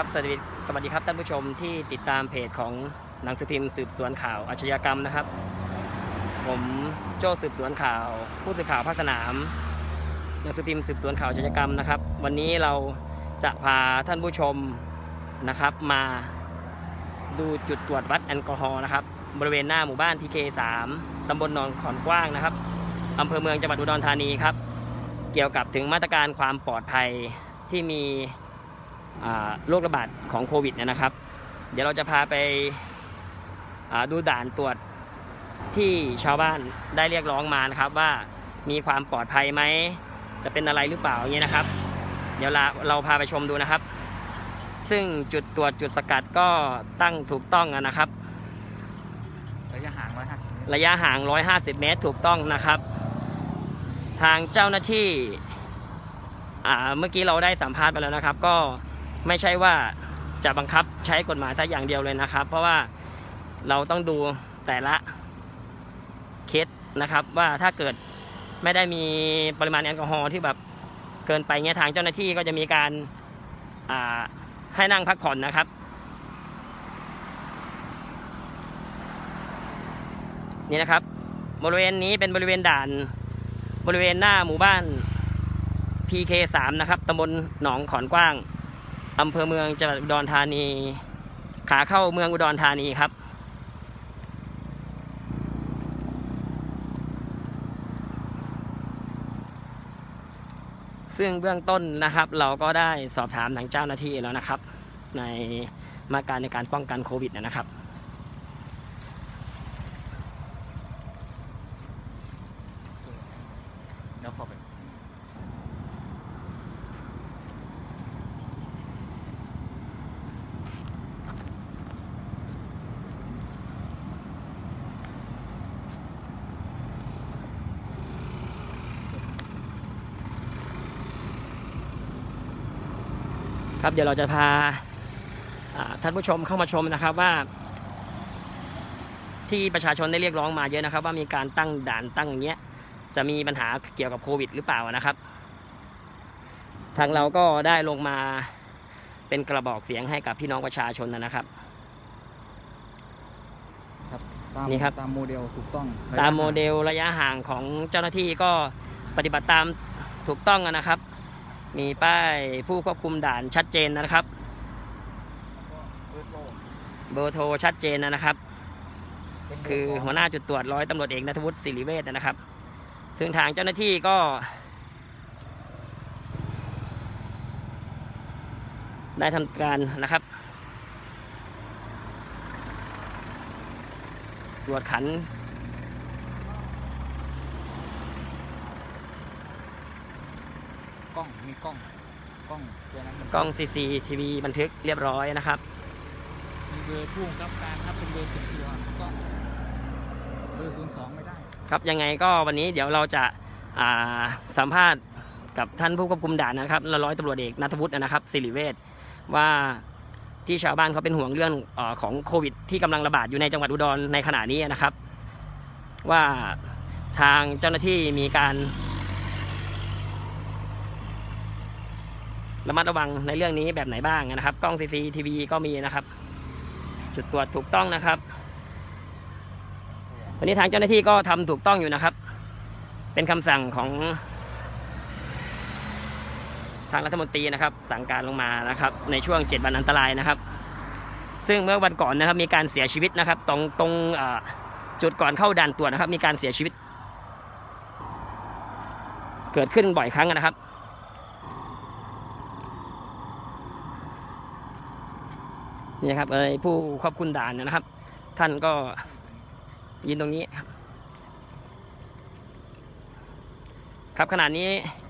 ครับสวัสดีสวัสดีครับท่านผู้ชมที่ติดตามเพจของหนังสือพิมพ์สืบสวนข่าวอาชญากรรมนะครับ ผมโจ้สืบสวนข่าว ผู้สื่อข่าวภาคสนาม หนังสือพิมพ์สืบสวนข่าวอาชญากรรมนะครับ วันนี้เราจะพาท่านผู้ชมนะครับ มาดูจุดตรวจวัดแอลกอฮอล์นะครับ บริเวณหน้าหมู่บ้านพีเคสามตำบลหนองขอนกว้างนะครับอำเภอเมืองจังหวัดอุดรธานีครับ เกี่ยวกับถึงมาตรการความปลอดภัยที่มี โรคระบาดของโควิดเนยนะครับ เดี๋ยวเราจะพาไปอ่าดูด่านตรวจที่ชาวบ้านได้เรียกร้องมานะครับว่ามีความปลอดภัยไหม จะเป็นอะไรหรือเปล่าอย่างเงี้ยนะครับ เดี๋ยวเราเราพาไปชมดูนะครับ ซึ่งจุดตรวจจุดสกัดก็ตั้งถูกต้องอะนะครับ ระยะห่าง150เมตรระยะห่าง 150 เมตรถูกต้องนะครับ ทางเจ้าหน้าที่อ่าเมื่อกี้เราได้สัมภาษณ์ไปแล้วนะครับ ก็ ไม่ใช่ว่าจะบังคับใช้กฎหมายแต่อย่างเดียวเลยนะครับ เพราะว่าเราต้องดูแต่ละเคสนะครับ ว่าถ้าเกิดไม่ได้มีปริมาณแอลกอฮอล์ที่แบบเกินไปเงี้ยทางเจ้าหน้าที่ก็จะมีการาให้นั่งพักผ่อนนะครับนี่นะครับ บริเวณนี้เป็นบริเวณด่าน บริเวณหน้าหมู่บ้าน PK3 นะครับตำบลหนองขอนกว้าง อำเภอเมืองจังหวัดอุดรธานี ขาเข้าเมืองอุดรธานีครับ ซึ่งเบื้องต้นนะครับ เราก็ได้สอบถามทางเจ้าหน้าที่แล้วนะครับ ในมาตรการในการป้องกันโควิดนะครับ เดี๋ยวเข้าไป ครับเดี๋ยวเราจะพาอ่าท่านผู้ชมเข้ามาชมนะครับว่า ที่ประชาชนได้เรียกร้องมาเยอะนะครับ ว่ามีการตั้งด่านตั้งอย่างเงี้ยจะมีปัญหาเกี่ยวกับโควิด หรือเปล่านะครับ ทางเราก็ได้ลงมาเป็นกระบอกเสียงให้กับพี่น้องประชาชนนะครับตามนี่ครับตามโมเดลถูกต้อง ตามโมเดลระยะห่างของเจ้าหน้าที่ก็ปฏิบัติตามถูกต้องนะครับ มีป้ายผู้ควบคุมด่านชัดเจนนะครับ เบอร์โทรชัดเจนนะครับ คือหัวหน้าจุดตรวจร้อยตำรวจเอกนัทวุฒิศิริเวชนะครับ ซึ่งทางเจ้าหน้าที่ก็ ได้ทำการนะครับตรวจขัน ล้อง มีกล้อง กล้องตัวนั้นมันกล้อง CCTV บันทึกเรียบร้อยนะครับ มีเบอร์ผู้กำกับการครับ เป็นเบอร์ส่วนตัวกล้อง เบอร์ศูนย์สองไม่ได้ ครับยังไงก็วันนี้เดี๋ยวเราจะอ่าสัมภาษณ์กับท่านผู้ควบคุมด่านนะครับร้อยตำรวจเอกนัทวุฒินะครับสิริเวชว่าที่ชาวบ้านเขาเป็นห่วงเรื่องเออของโควิด ที่กำลังระบาดอยู่ในจังหวัดอุดรในขณะนี้นะครับ ว่าทางเจ้าหน้าที่มีการ ระมัดระวังในเรื่องนี้แบบไหนบ้างนะครับ กล้อง CCTV ก็มีนะครับ จุดตรวจถูกต้องนะครับวันนี้ทางเจ้าหน้าที่ก็ทำถูกต้องอยู่นะครับ เป็นคำสั่งของทางรัฐมนตรีนะครับ สั่งการลงมานะครับ ในช่วง 7 วันอันตรายนะครับ ซึ่งเมื่อวันก่อนนะครับ มีการเสียชีวิตนะครับ ตรงตรงจุดก่อนเข้าด่านตรวจนะครับ มีการเสียชีวิต เกิดขึ้นบ่อยครั้งนะครับ นี่ครับเอ่อผู้ควบคุมด่านนะครับ ท่านก็ยืนตรงนี้ครับ ครับขณะนี้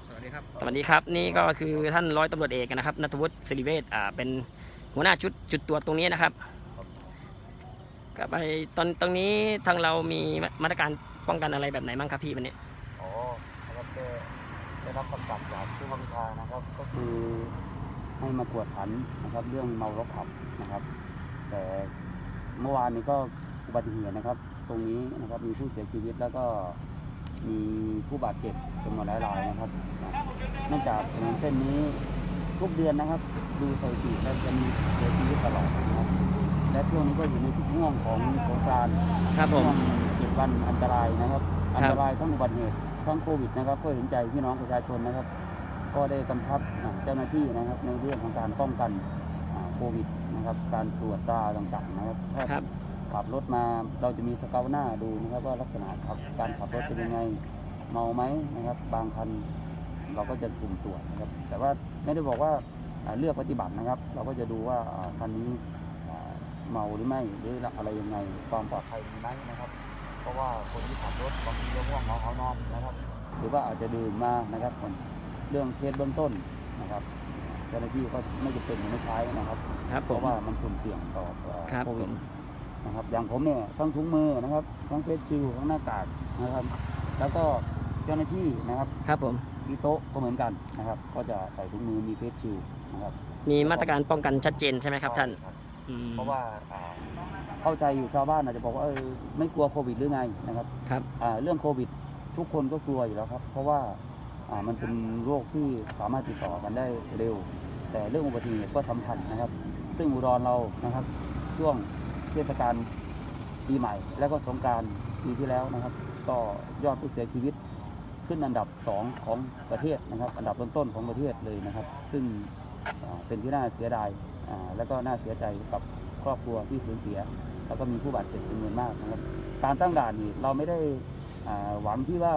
สวัสดีครับสวัสดีครับ นี่ก็คือท่านร้อยตำรวจเอกนะครับนัทวุฒิศิริเวชอ่าเป็นหัวหน้าชุดจุดตรวจตรงนี้นะครับก็ไปตอนตรงนี้ทางเรามีมาตรการป้องกันอะไรแบบไหนบ้างครับพี่วันนี้อ๋อนะครับได้ได้รับคำสั่งจากผู้บังคับบัญชานะครับก็คือ ให้มากวดขันนะครับ เรื่องเมารถขับนะครับ แต่เมื่อวานนี้ก็อุบัติเหตุนะครับ ตรงนี้นะครับมีผู้เสียชีวิตแล้วก็มีผู้บาดเจ็บจำนวนหลายรายนะครับเนื่องจากถนนเส้นนี้ทุกเดือนนะครับ ดูสถิติแล้วจะมีเสียชีวิตตลอดนะครับ และช่วงนี้ก็อยู่ในช่วงของสงกรานต์ครับผมช่วงเจ็ดวันอันตรายนะครับครับ อันตรายทั้งอุบัติเหตุทั้งโควิดนะครับก็เห็นใจพี่น้องประชาชนนะครับ ก็ได้กำชับอ่าเจ้าหน้าที่นะครับ ในเรื่องของการป้องกันอ่าโควิดนะครับ การตรวจตราต่างๆนะครับถ้าครับขับรถมาเราจะมีสเกลหน้าดูนะครับ ว่าลักษณะขับการขับรถเป็นยังไงเมาไหมนะครับ บางคันเราก็จะสุ่มตรวจนะครับ แต่ว่าไม่ได้บอกว่าอ่าเลือกปฏิบัตินะครับ เราก็จะดูว่าอ่าคันนี้อ่าเมาหรือไม่หรืออะไรยังไงความปลอดภัยมีไหมนะครับ เพราะว่าคนที่ขับรถบางทีก็ง่วงเหงาเขานอนนะครับ หรือว่าอาจจะดื่มมานะครับคน เรื่องเคสเบื้องต้นนะครับเจ้าหน้าที่ก็ไม่จะเป็นไม่ใช้นะครับครับเพผม ราะว่ามันสุ่มเสี่ยงต่อเอ่อครับโควิผดม นะครับ อย่างผมเนี่ยทั้งถุงมือนะครับทั้งเฟสชิลด์ทั้งหน้ากากนะครับ แล้วก็เจ้าหน้าที่นะครับครับผม ที่โต๊ะก็เหมือนกันนะครับ ก็จะใส่ถุงมือมีเฟสชิลด์นะครับมีมาตรการป้องกันชัดเจนใช่ไหมครับท่านใช่อืมเพราะว่าอ่าเข้าใจอยู่ชาวบ้านอาจจะบอกว่าเออไม่กลัวโควิดหรือไงนะครับ ครับ อ่าเรื่องโควิดทุกคนก็กลัวอยู่แล้วครับ เพราะว่าอ่า มันเป็นโรคที่สามารถติดต่อกันได้เร็ว แต่เรื่องอุบัติเหตุก็สำคัญนะครับ ซึ่งอุดรเรานะครับ ช่วงเทศกาลปีใหม่ แล้วก็สงการปีที่แล้วนะครับ ก็ยอดผู้เสียชีวิตขึ้นอันดับสองของประเทศนะครับ อันดับต้นๆของประเทศเลยนะครับ ซึ่งเป็นที่น่าเสียดายแล้วก็น่าเสียใจกับครอบครัวที่สูญเสีย แล้วก็มีผู้บาดเจ็บจำนวนมากนะครับ การตั้งด่านนี่เราไม่ได้หวังที่ว่า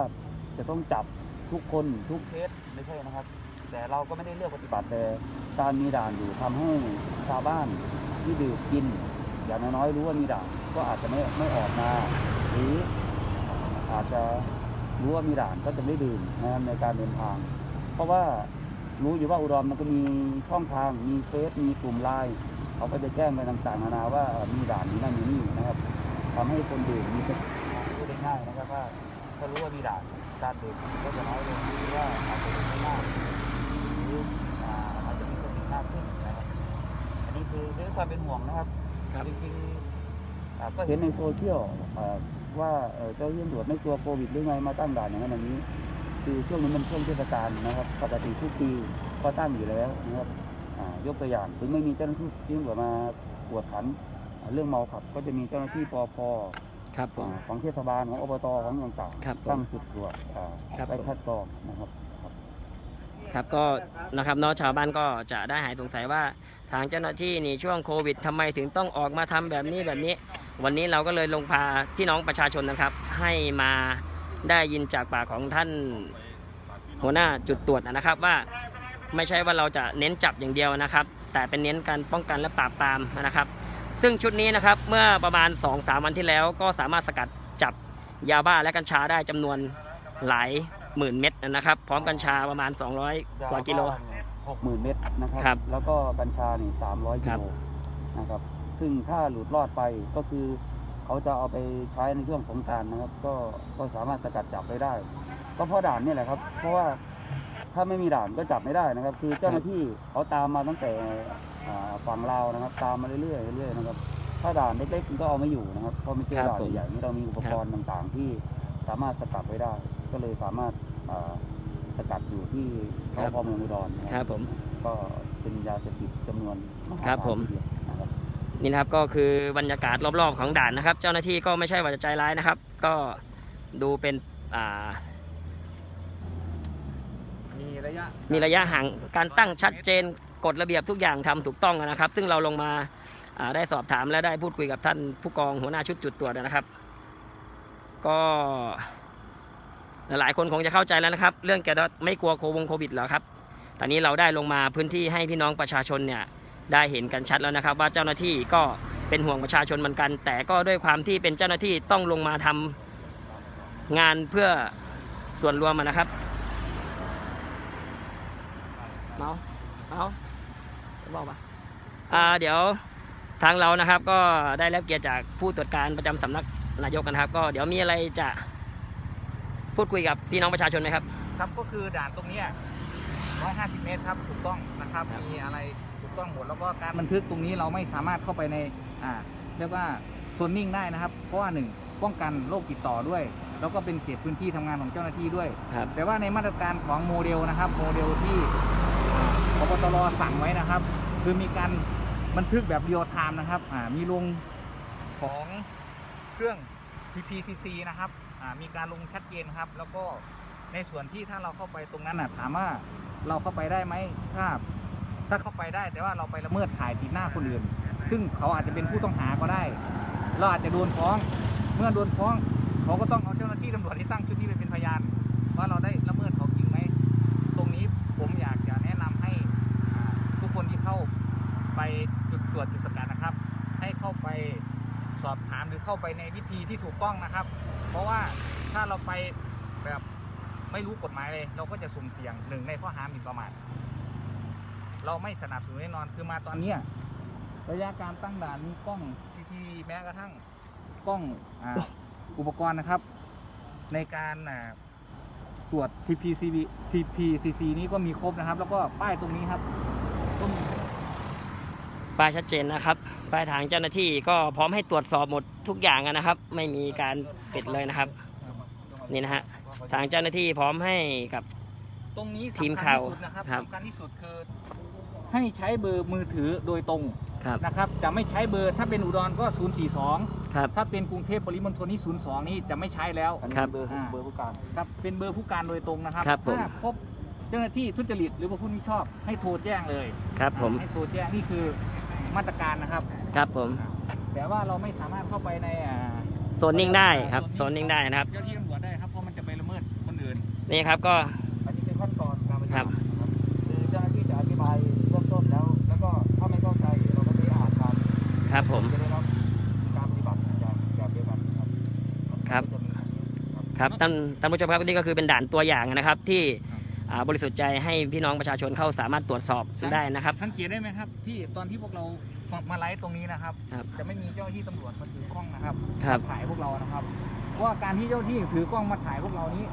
จะต้องจับ ทุกคนทุกเคสไม่ใช่นะครับ แต่เราก็ไม่ได้เลือกปฏิบัติแต่การมีด่านอยู่ทำให้ชาวบ้านที่ดื่มกิน อย่างน้อยๆรู้ว่ามีด่านก็อาจจะไม่ไม่ออกมา หรืออาจจะรู้ว่ามีด่านก็จะไม่ดื่มนะครับในการเดินทาง เพราะว่ารู้อยู่ว่าอุดรมันก็มีช่องทางมีเฟซมีกลุ่มไลน์เขาก็จะแจ้งไปต่างๆนานาว่ามีด่านนี้นั่นมีนี่นะครับทำให้คนดื่มมีสติพูดได้ง่ายนะครับว่าถ้ารู้ว่ามีด่าน การดื่มก็จะน้อยลงหรือว่าอาจจะดื่มไม่มากหรืออาอาจจะมีสติมากขึ้นนะครับอันนี้คือด้วยความเป็นห่วงนะครับครับจริงๆก็เห็นในโซเชียลว่าเจ้าหน้าที่ตำรวจไม่กลัวโควิดหรือไงมาตั้งด่านอย่างนั้นอย่างนี้ คือช่วงนี้มันช่วงเทศกาลนะครับปกติทุกปีก็ตั้งอยู่แล้วนะครับยกตัวอย่างถึงไม่มีเจ้าหน้าที่ที่ตำรวจมากวดขันเรื่องเมาขับก็จะมีเจ้าหน้าที่ปอพ ครับผมอ่าของเทศบาลของอบตของต่างครับผมๆตั้งจุดตรวจอ่าครับ ไปผมคัดกรองนะครับ ครับก็นะครับเนาะชาวบ้านก็จะได้หายสงสัยว่าทางเจ้าหน้าที่นี่ช่วงโควิดทำไมถึงต้องออกมาทำแบบนี้แบบนี้ วันนี้เราก็เลยลงพาพี่น้องประชาชนนะครับ ให้มาได้ยินจากปากของท่านหัวหน้าจุดตรวจนะครับว่าไม่ใช่ว่าเราจะเน้นจับอย่างเดียวนะครับ แต่เป็นเน้นการป้องกันและปราบปรามนะครับ ซึ่งชุดนี้นะครับเมื่อประมาณ 2-3 วันที่แล้ว ก็สามารถสกัดจับยาบ้าและกัญชาได้จำนวนหลายหมื่นเม็ดนะครับ พร้อมกัญชาประมาณ 200 กว่ากิโล หกหมื่นเม็ดนะครับครับ แล้วก็กัญชานี่สามร้อยคกิรับโลนะครับ ซึ่งถ้าหลุดรอดไปก็คือเขาจะเอาไปใช้ในช่วงสงกรารนะครับ ก็ก็สามารถสกัดจับไปได้ ก็เพราะด่านนี่แหละครับ เพราะว่าถ้าไม่มีด่านก็จับไม่ได้นะครับ คือเจ้าหน้าที่เขาตามมาตั้งแต่อ่า ฝั่งลาวนะครับตามมาเรื่อยๆเรื่อยๆนะครับ ถ้าด่านเล็กๆมันก็เอาไม่อยู่นะครับเพราะไม่ใช่ครับด่านผมใหญ่ๆนี่เรามีอุปกรณ์ต่างๆ ที่สามารถสกัดไว้ได้ ก็เลยสามารถอ่าสกัดอยู่ที่สพเมืองอุดรนะคครัรับบผมก็เป็นยาเสพติดจำนวนมหาครับศาลผมทีเดียวนะครับนี่นะครับก็คือบรรยากาศรอบๆของด่านนะครับ เจ้าหน้าที่ก็ไม่ใช่ว่าจะใจร้ายนะครับ ก็ดูเป็นอ่ามีระยะมีระยะห่างการตั้งชัดเจน กฎระเบียบทุกอย่างทำถูกต้องนะครับ ซึ่งเราลงมาได้สอบถามและได้พูดคุยกับท่านผู้กองหัวหน้าชุดจุดตรวจนะครับ ก็หลายคนคงจะเข้าใจแล้วนะครับ เรื่องแกไม่กลัวโควงโควิดหรอครับตอนนี้เราได้ลงมาพื้นที่ให้พี่น้องประชาชนเนี่ยได้เห็นกันชัดแล้วนะครับ ว่าเจ้าหน้าที่ก็เป็นห่วงประชาชนเหมือนกัน แต่ก็ด้วยความที่เป็นเจ้าหน้าที่ต้องลงมาทำงานเพื่อส่วนรวมนะครับเมาเมา บอกปะอ่าเดี๋ยวทางเรานะครับ ก็ได้รับเกียรติจากผู้ตรวจการประจำสำนักนายกนะครับ ก็เดี๋ยวมีอะไรจะพูดคุยกับพี่น้องประชาชนไหมครับ ครับก็คือด่านตรงเนี้ย150 เมตรครับถูกต้องนะครับครับมีอะไรถูกต้องหมดแล้วก็การบันทึกตรงนี้เราไม่สามารถเข้าไปในอ่าเรียกว่าโซนนิ่งได้นะครับ เพราะว่าหนึ่งป้องกันโรคติดต่อด้วย แล้วก็เป็นเขตพื้นที่ทำงานของเจ้าหน้าที่ด้วยครับแต่ว่าในมาตรการของโมเดลนะครับ โมเดลที่พบตรสั่งไว้นะครับ คือมีการบันทึกแบบเรียลไทม์นะครับมีลงของเครื่อง TPCC นะครับมีการลงชัดเจนครับ แล้วก็ในส่วนที่ถ้าเราเข้าไปตรงนั้นน่ะถามว่าเราเข้าไปได้ไหมถ้าถ้าเข้าไปได้แต่ว่าเราไปละเมิดถ่ายติดหน้าคนอื่น ซึ่งเขาอาจจะเป็นผู้ต้องหาก็ได้ เราอาจจะโดนฟ้อง เมื่อโดนฟ้อง เขาก็ต้องเอาเจ้าหน้าที่ตำรวจที่ตั้งชุดนี้ไปเป็นพยาน ว่าเราได้ละเมิดเขาจริงไหม ตรงนี้ผมอยากจะแนะนำให้อ่าทุกคนที่เข้าไปจุด ตรวจจุดสกัดนะครับ ให้เข้าไปสอบถามหรือเข้าไปในวิธีที่ถูกต้องนะครับ เพราะว่าถ้าเราไปแบบไม่รู้กฎหมายเลย เราก็จะสุ่มเสี่ยงหนึ่งในข้อหาหมิ่นประมาทเราไม่สนับสนุนแน่นอนคือมาตอนเนี้ยระยะการตั้งด่านมีกล้องซีทีแม้กระทั่งกล้องอาอุปกรณ์นะครับ ในการอ่าตรวจ TPCB TPCC นี้ก็มีครบนะครับ แล้วก็ป้ายตรงนี้ครับก็มี ป้ายชัดเจนนะครับป้ายทางเจ้าหน้าที่ก็พร้อมให้ตรวจสอบหมดทุกอย่างนะครับ ไม่มีการปิดเลยนะครับ นี่นะฮะทางเจ้าหน้าที่พร้อมให้กับตรงนี้ทีมสำคัญข่าวที่สุดนะครับครับสำคัญที่สุดคือให้ใช้เบอร์มือถือโดยตรงครับนะครับ จะไม่ใช้เบอร์ถ้าเป็นอุดรก็ 042ครับถ้าเป็นกรุงเทพปริมณฑลนี่02 นี่จะไม่ใช้แล้วอันนี้ครับเบอร์อ่าเบอร์ผู้การครับเป็นเบอร์ผู้การโดยตรงนะครับครับผมถ้าพบเจ้าหน้าที่ทุจริตหรือว่าผู้มิชอบให้โทรแจ้งเลย ครับผมให้โทรแจ้งนี่คือ มาตรการนะครับ ครับผม แต่ว่าเราไม่สามารถเข้าไปในอ่าโซนนิ่งได้ครับโซนนิ่งได้นะครับ เจ้าหน้าที่ตำรวจได้ครับเพราะมันจะไปละเมิดคนอื่นนี่ครับก็ อันนี้เป็นขั้นตอนการปฏิครับับตินะครับคือเจ้าหน้าที่จะอธิบายเบื้องต้นแล้ว แล้วก็ถ้าไม่เข้าใจเราก็จะอ่านตามครับผม จะได้รับการปฏิบัติอย่างอย่างเดียวกันครับครับก็จะมีแบบนี้ครับ ครับท่านท่านผู้ชมครับนี่ก็คือเป็นด่านตัวอย่างนะครับที่อ่า บริสุทธิ์ใจให้พี่น้องประชาชนเข้าสามารถตรวจสอบได้นะครับ สังเกตได้ไหมครับที่ตอนที่พวกเรามามาไลฟ์ตรงนี้นะครับ ครับจะไม่มีเจ้าหน้าที่ตำรวจมาถือกล้องนะครับครับมาถ่ายพวกเรานะครับเพราะว่าการที่เจ้าหน้าที่ถือกล้องมาถ่ายพวกเรานี้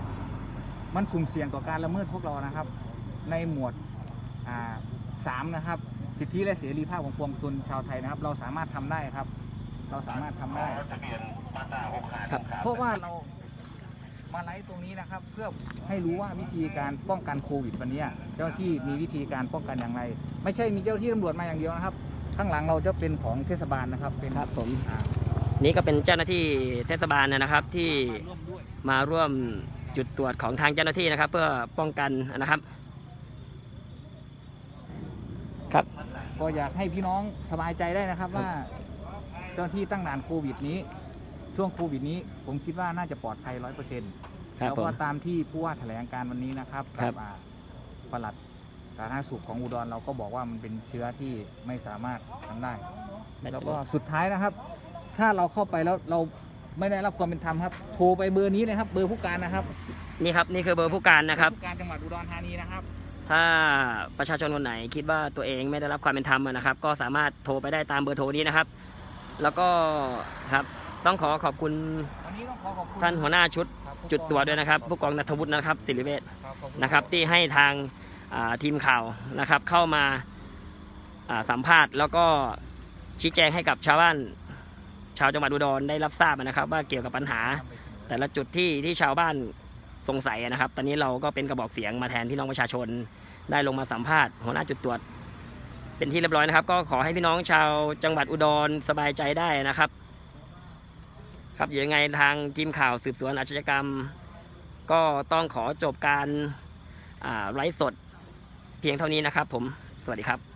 มันสุ่มเสี่ยงต่อการละเมิดพวกเรานะครับ ในหมวดอ่าสามนะครับ สิทธิและเสรีภาพของปวงชนชาวไทยนะครับ เราสามารถทำได้ครับ เราสามารถทำได้ ครับ เพราะว่าเรา มาไลฟ์ตรงนี้นะครับ เพื่อให้รู้ว่าวิธีการป้องกันโควิดวันเนี้ยเจ้าหน้าที่มีวิธีการป้องกันอย่างไร ไม่ใช่มีเจ้าหน้าที่ตำรวจมาอย่างเดียวนะครับ ข้างหลังเราจะเป็นของเทศบาลนะครับ เป็นครับผมอ่านี่ก็เป็นเจ้าหน้าที่เทศบาลนะครับที่มาร่วมด้วยมาร่วมจุดตรวจของทางเจ้าหน้าที่นะครับ เพื่อป้องกันนะครับครับก็อยากให้พี่น้องสบายใจได้นะครับว่าเจ้าหน้าที่ตั้งด่านโควิดนี้ ช่วงโควิดนี้ ผมคิดว่าน่าจะปลอดภัยร้อยเปอร์เซ็นต์ครับแล้วผม ก็ตามที่ผู้ว่าแถลงการวันนี้นะครับครับ กัอ่าปลัดสาธารณสุขของอุดรเราก็บอกว่ามันเป็นเชื้อที่ไม่สามารถทำได้ แล้วก็สุดท้ายนะครับ ถ้าเราเข้าไปแล้วเราไม่ได้รับความเป็นธรรมครับ โทรไปเบอร์นี้เลยครับ เบอร์ผู้การนะครับนี่ครับนี่คือเบอร์ผู้การนะครับ ผู้การจังหวัดอุดรธานีนะครับ ถ้าประชาชนคนไหนคิดว่าตัวเองไม่ได้รับความเป็นธรรมอะนะครับ ก็สามารถโทรไปได้ตามเบอร์โทรนี้นะครับ แล้วก็ครับ ต้องขอขอบคุณวันนี้ต้องขอขอบคุณท่านหัวหน้าชุดครับผู้จุดตรวจด้วยนะครับขอผู้กองนัทวุฒินะครับศิริเวชครับขอบคุณนะครับที่ให้ทางอ่าทีมข่าวนะครับเข้ามาอ่าสัมภาษณ์ แล้วก็ชี้แจงให้กับชาวบ้าน ชาวจังหวัดอุดรได้รับทราบนะครับ ว่าเกี่ยวกับปัญหา แต่ละจุดที่ที่ชาวบ้านสงสัยนะครับ ตอนนี้เราก็เป็นกระบอกเสียงมาแทนพี่น้องประชาชน ได้ลงมาสัมภาษณ์หัวหน้าจุดตรวจ เป็นที่เรียบร้อยนะครับ ก็ขอให้พี่น้องชาวจังหวัดอุดรสบายใจได้นะครับ ครับเดี๋ยวยังไงทางทีมข่าวสืบสวนอาชญากรรม ก็ต้องขอจบการไลฟ์สดเพียงเท่านี้นะครับผม สวัสดีครับ